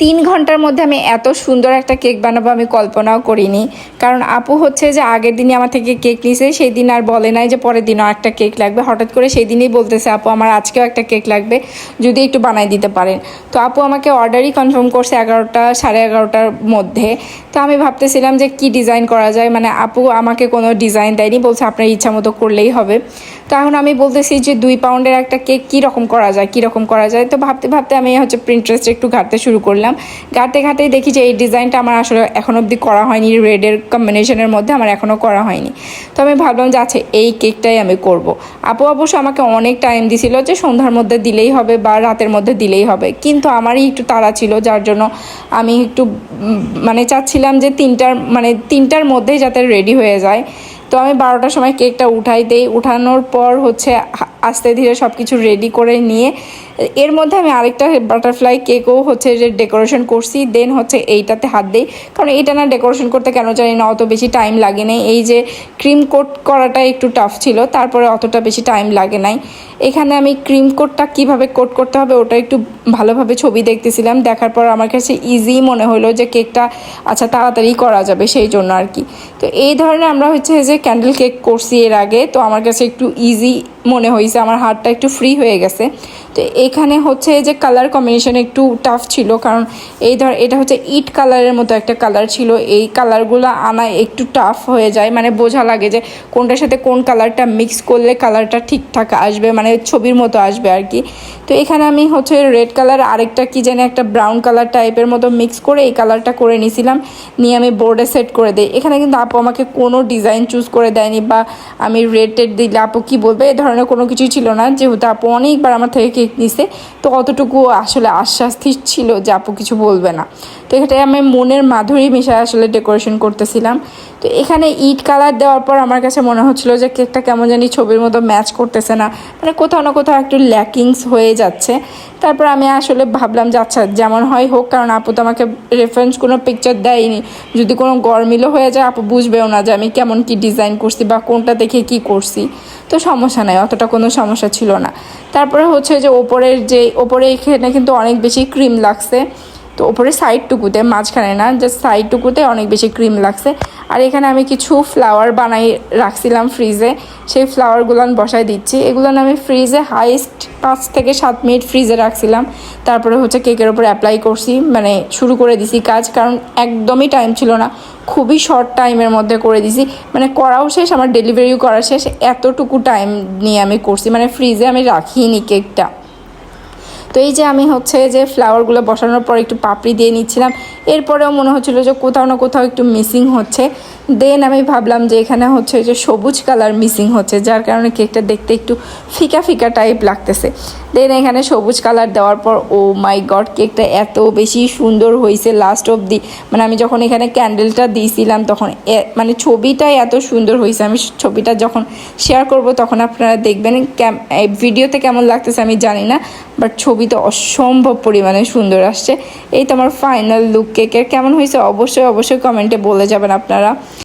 তিন ঘণ্টার মধ্যে আমি এত সুন্দর একটা কেক বানাবো আমি কল্পনাও করিনি। কারণ আপু হচ্ছে যে আগের দিনই আমার থেকে কেক নিছে, সেই দিন আর বলে নাই যে পরের দিনও একটা কেক লাগবে। হঠাৎ করে সেই দিনই বলতেছে, আপু, আমার আজকেও একটা কেক লাগবে, যদি একটু বানাই দিতে পারেন। তো আপু আমাকে অর্ডারই কনফার্ম করছে এগারোটা, সাড়ে এগারোটার মধ্যে। তো আমি ভাবতেছিলাম যে কি ডিজাইন করা যায় মানে আপু আমাকে কোনো ডিজাইন দেয়নি, বলছে আপনার ইচ্ছা মতো করলেই হবে। তো এখন আমি বলতেছি যে দুই পাউন্ডের একটা কেক কী রকম করা যায় কী রকম করা যায়? তো ভাবতে ভাবতে আমি হচ্ছে প্রিন্টারেস্ট একটু ঘাটতে শুরু করলাম। ঘাটতে ঘাটতেই দেখি যে এই ডিজাইনটা আমার আসলে এখন অবধি করা হয়নি রেডের কম্বিনেশনের মধ্যে আমার এখনও করা হয়নি। তো আমি ভাবলাম যে আচ্ছা এই কেকটাই আমি করব। আপু অবশ্য আমাকে অনেক টাইম দিছিল যে সন্ধ্যার মধ্যে দিলেই হবে বা রাতের মধ্যে দিলেই হবে। কিন্তু আমারই একটু তাড়া ছিল, যার জন্য আমি একটু মানে চাচ্ছিলাম যে তিনটার মানে তিনটার মধ্যেই যাতে রেডি হয়ে যায়। তো আমি বারোটার সময় কেকটা উঠাই দেই। উঠানোর পর হচ্ছে আস্তে ধীরে সব কিছু রেডি করে নিয়ে, এর মধ্যে আমি আরেকটা বাটারফ্লাই কেকও হচ্ছে যে ডেকোরেশন করছি দেন হচ্ছে এইটাতে হাত দিই। কারণ এটা না ডেকোরেশন করতে কেন জানি না, অত বেশি টাইম লাগে নাই। এই যে ক্রিম কোট করাটা একটু টাফ ছিল, তারপরে অতটা বেশি টাইম লাগে নাই। এখানে আমি ক্রিম কোটটা কীভাবে কোট করতে হবে, ওটা একটু ভালোভাবে ছবি দেখতেছিলাম। দেখার পর আমার কাছে ইজি মনে হলো যে কেকটা আচ্ছা তাড়াতাড়ি করা যাবে সেই জন্য আর কি। তো এই ধরনের আমরা হচ্ছে যে ক্যান্ডেল কেক করছি এর আগে, তো আমার কাছে একটু ইজি মনে হয়েছে আমার হাতটা একটু ফ্রি হয়ে গেছে। তো এখানে হচ্ছে যে কালার কম্বিনেশন একটু টাফ ছিল, কারণ এই ধর, এটা হচ্ছে ইট কালারের মতো একটা কালার ছিল। এই কালারগুলো আনা একটু টাফ হয়ে যায় মানে বোঝা লাগে যে কোনটার সাথে কোন কালারটা মিক্স করলে কালারটা ঠিকঠাক আসবে মানে ছবির মতো আসবে আর কি। তো এখানে আমি হচ্ছে রেড কালার আরেকটা কি জানি একটা ব্রাউন কালার টাইপের মতো মিক্স করে এই কালারটা করে নিয়েছিলাম নিয়ে আমি বোর্ডে সেট করে দিই। এখানে কিন্তু আপু আমাকে কোনো ডিজাইন চুজ করে দেয়নি বা আমি রেড টেড দিলে আপু কী বলবে? এ ধরনের কোনো কিছুই ছিল না। যেহেতু আপু অনেকবার আমার থেকে কেক নিছে, তো অতটুকু আসলে আশ্বাস ছিল যে আপু কিছু বলবে না। তো এখানে আমি মনের মাধুরী মিশায় আসলে ডেকোরেশন করতেছিলাম। তো এখানে ইট কালার দেওয়ার পর আমার কাছে মনে হচ্ছিল যে কেকটা কেমন জানি ছবির মতো ম্যাচ করতেছে না। মানে কোথাও না কোথাও একটু ল্যাকিংস হয়ে যাচ্ছে। তারপর আমি আসলে ভাবলাম যে আচ্ছা যেমন হয় হোক, কারণ আপু তো আমাকে রেফারেন্স কোনো পিকচার দেয়নি। যদি কোনো গরমিলও হয়ে যায়, আপু বুঝবেও না যে আমি কেমন কি ডিজাইন করছি বা কোনটা দেখে কি করছি। তো সমস্যা নাই অতটা কোনো সমস্যা ছিল না। তারপরে হচ্ছে যে ওপরের যে, ওপরে এখানে কিন্তু অনেক বেশি ক্রিম লাগছে। তো ওপরে সাইডটুকুতে, মাঝখানে না জাস্ট সাইডটুকুতে অনেক বেশি ক্রিম লাগছে। আর এখানে আমি কিছু ফ্লাওয়ার বানাই রাখছিলাম ফ্রিজে সেই ফ্লাওয়ারগুলো বসাই দিচ্ছি। এগুলো আমি ফ্রিজে হাইস্ট পাঁচ থেকে সাত মিনিট ফ্রিজে রাখছিলাম। তারপরে হচ্ছে কেকের ওপর অ্যাপ্লাই করছি মানে শুরু করে দিছি কাজ, কারণ একদমই টাইম ছিল না। খুবই শর্ট টাইমের মধ্যে করে দিছি। মানে করাও শেষ, আমার ডেলিভারিও করা শেষ। এতটুকু টাইম নিয়ে আমি করছি। মানে ফ্রিজে আমি রাখিনি কেকটা তো এই যে আমি হচ্ছে যে ফ্লাওয়ারগুলো বসানোর পর একটু পাপড়ি দিয়ে নিচ্ছিলাম, এরপরেও মনে হচ্ছিল যে কোথাও না কোথাও একটু মিসিং হচ্ছে। দেন আমি ভাবলাম যে এখানে হচ্ছে যে সবুজ কালার মিসিং হচ্ছে, যার কারণে কেকটা দেখতে একটু ফিকা ফিকা টাইপ লাগতেছে। দেন এখানে সবুজ কালার দেওয়ার পর ও মাই গড কেকটা এত বেশি সুন্দর হয়েছে লাস্ট অবধি। মানে আমি যখন এখানে ক্যান্ডেলটা দিয়েছিলাম, তখন মানে ছবিটাই এত সুন্দর হয়েছে আমি ছবিটা যখন শেয়ার করব, তখন আপনারা দেখবেন ভিডিওতে কেমন লাগতেছে আমি জানি না বাট ছবিতে অসম্ভব পরিমাণে সুন্দর আসছে। এই তো আমার ফাইনাল লুক কেকের কেমন হয়েছে? অবশ্যই অবশ্যই কমেন্টে বলে যাবেন আপনারা।